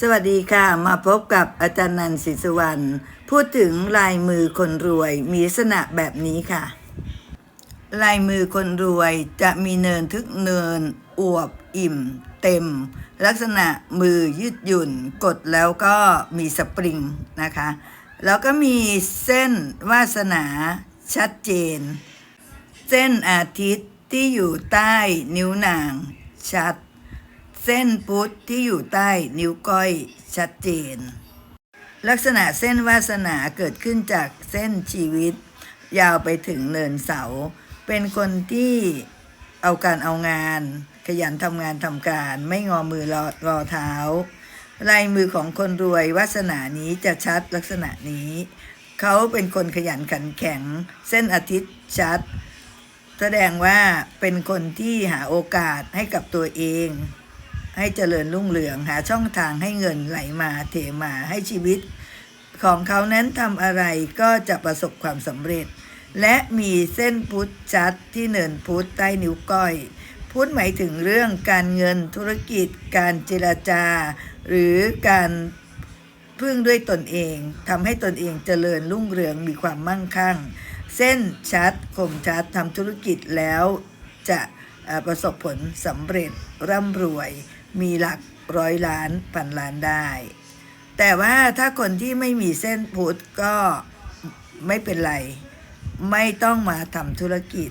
สวัสดีค่ะ มาพบกับอาจารย์นันท์ศรีสุวรรณพูดถึงลายมือคนรวยมีลักษณะแบบนี้ค่ะ ลายมือคนรวยจะมีเนินทึกเนิน อวบอิ่ม เต็ม ลักษณะมือยืดหยุ่น กดแล้วก็มีสปริงนะคะ แล้วก็มีเส้นวาสนาชัดเจน เส้นอาทิตย์ที่อยู่ใต้นิ้วนางชัด เส้นพุทธที่อยู่ใต้นิ้วก้อยชัดเจน ลักษณะเส้นวาสนาเกิดขึ้นจากเส้นชีวิต ยาวไปถึงเนินเสา เป็นคนที่เอาการเอางาน ขยันทำงานทำการ ไม่งอมือรอรอเท้า ลายมือของคนรวยวาสนานี้จะชัดลักษณะนี้ เขาเป็นคนขยันขันแข็ง เส้นอาทิตย์ชัด แสดงว่าเป็นคนที่หาโอกาสให้กับตัวเอง ให้เจริญรุ่งเรืองหาช่องทางให้เงินไหลมาเทมาให้ชีวิต ของเขานั้นทำอะไรก็จะประสบความสำเร็จ และมีเส้นพุทธชัดที่เนินพุทธใต้นิ้วก้อย พุทธหมายถึงเรื่องการเงินธุรกิจ การเจรจา หรือการพึ่งด้วยตนเองทำให้ตนเองเจริญรุ่งเรืองมีความมั่งคั่ง เส้นชัดคมชัดทำธุรกิจแล้วจะประสบผลสำเร็จร่ำรวย มีหลักร้อยล้านพันล้านได้ แต่ว่าถ้าคนที่ไม่มีเส้นพุทธก็ไม่เป็นไร ไม่ต้องมาทำธุรกิจ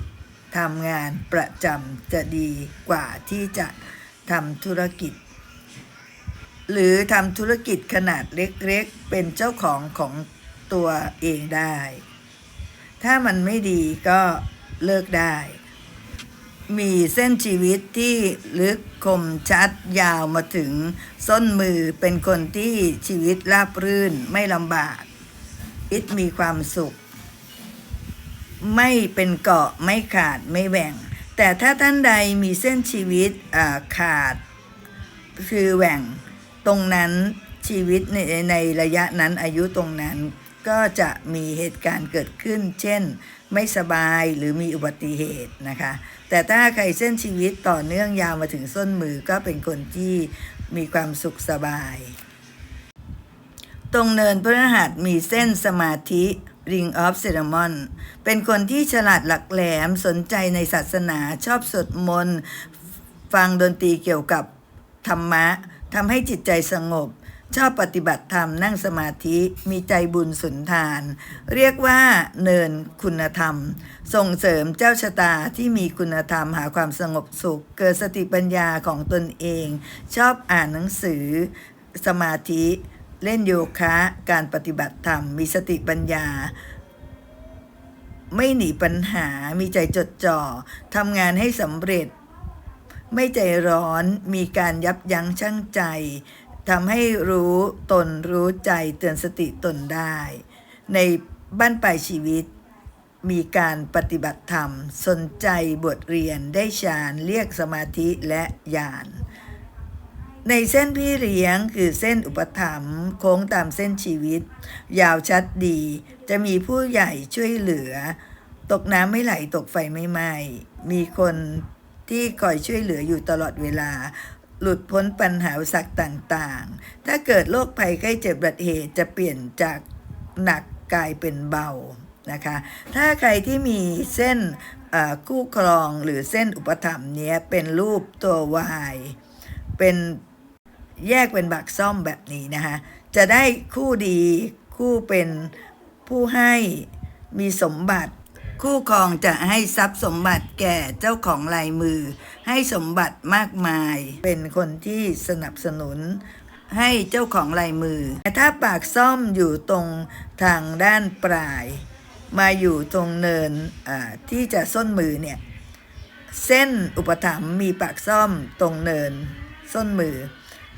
ทำงานประจำจะดีกว่าที่จะทำธุรกิจ หรือทำธุรกิจขนาดเล็กๆ เป็นเจ้าของของตัวเองได้ ถ้ามันไม่ดีก็เลิกได้ มีเส้นชีวิตที่ลึกคมชัดยาวมาถึงส้นมือเป็นคนที่ชีวิตราบรื่นไม่ลำบากอิตมีความสุข ไม่เป็นเกาะไม่ขาดไม่แหว่ง แต่ถ้าท่านใดมีเส้นชีวิตขาด คือแหว่งตรงนั้นชีวิตในในระยะนั้นอายุตรงนั้นก็จะมีเหตุการณ์เกิดขึ้น เช่น ไม่สบายหรือมีอุบัติเหตุนะคะ แต่ถ้าใครเส้นชีวิตต่อเนื่องยาวมาถึงส้นมือก็เป็นคนที่มีความสุขสบาย ตรงเนินพฤหัสมีเส้นสมาธิ Ring of c e r e m o n เป็นคนที่ฉลาดหลักแหลมสนใจในศาสนาชอบสวดมนต์ ฟังดนตรีเกี่ยวกับธรรมะทำให้จิตใจสงบ ชอบปฏิบัติธรรมนั่งสมาธิมีใจบุญสุนทาน เรียกว่าเนินคุณธรรม ส่งเสริมเจ้าชะตาที่มีคุณธรรมหาความสงบสุข เกิดสติปัญญาของตนเอง ชอบอ่านหนังสือ สมาธิ เล่นโยคะ การปฏิบัติธรรม มีสติปัญญา ไม่หนีปัญหามีใจจดจ่อทำงานให้สำเร็จ ไม่ใจร้อนมีการยับยั้งชั่งใจ ทำให้รู้ตนรู้ใจเตือนสติตนได้ ในบ้านปลายชีวิต มีการปฏิบัติธรรม สนใจบทเรียนได้ฌานเรียกสมาธิและญาณในเส้นพี่เลี้ยงคือเส้นอุปถัมภ์โค้งตามเส้นชีวิต ยาวชัดดี จะมีผู้ใหญ่ช่วยเหลือ ตกน้ำไม่ไหลตกไฟไม่ไหม้มีคนที่คอยช่วยเหลืออยู่ตลอดเวลา หลุดพ้นปัญหาอุปสรรคต่างๆ ถ้าเกิดโรคภัยใกล้เจ็บบัติเหตุจะเปลี่ยนจากหนักกลายเป็นเบานะคะ ถ้าใครที่มีเส้นคู่ครองหรือเส้นอุปถัมภ์เนี้ยเป็นรูปตัววายเป็นแยกเป็นบักซ่อมแบบนี้นะคะจะได้คู่ดีคู่เป็นผู้ให้มีสมบัติ คู่ครองจะให้ทรัพย์สมบัติแก่เจ้าของลายมือ ให้สมบัติมากมาย เป็นคนที่สนับสนุนให้เจ้าของลายมือ แต่ถ้าปากซ่อมอยู่ตรงทางด้านปลาย มาอยู่ตรงเนินที่จะส้นมือเนี่ย เส้นอุปถัมภ์มีปากซ่อมตรงเนิน ส้นมือ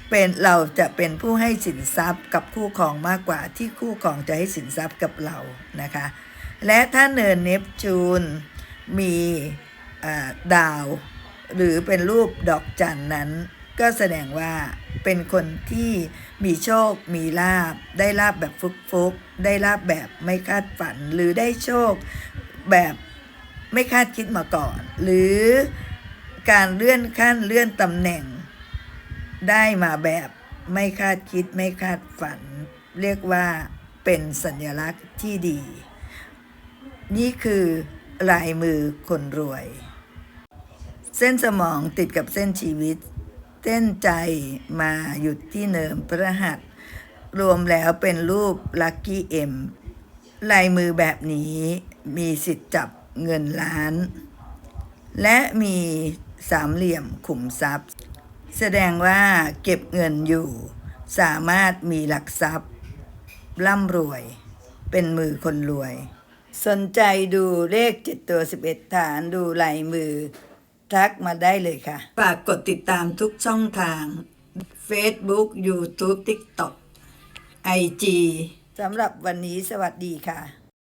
เป็นเราจะเป็นผู้ให้สินทรัพย์กับคู่ครองมากกว่าที่คู่ครองจะให้สินทรัพย์กับเรานะคะ และถ้าเนินเนปจูนมีดาว หรือเป็นรูปดอกจันนั้น ก็แสดงว่าเป็นคนที่มีโชค มีลาบ ได้ลาบแบบฟุกๆ ได้ลาบแบบไม่คาดฝัน หรือได้โชคแบบไม่คาดคิดมาก่อน หรือการเลื่อนขั้นเลื่อนตำแหน่ง ได้มาแบบไม่คาดคิดไม่คาดฝัน เรียกว่าเป็นสัญลักษณ์ที่ดี นี่คือลายมือคนรวย เส้นสมองติดกับเส้นชีวิต เส้นใจมาหยุดที่เนิมพระหัสรวมแล้วเป็นรูปลัคกี้เอ็มลายมือแบบนี้มีสิทธิ์จับเงินล้าน และมีสามเหลี่ยมขุมทรัพย์ แสดงว่าเก็บเงินอยู่ สามารถมีหลักทรัพย์ร่ำรวย เป็นมือคนรวย สนใจดูเลขเจ็ดตัวสิบเอ็ดฐานดูลายมือ ทักมาได้เลยค่ะ ฝากกดติดตามทุกช่องทาง Facebook YouTube TikTok IG สำหรับวันนี้สวัสดีค่ะ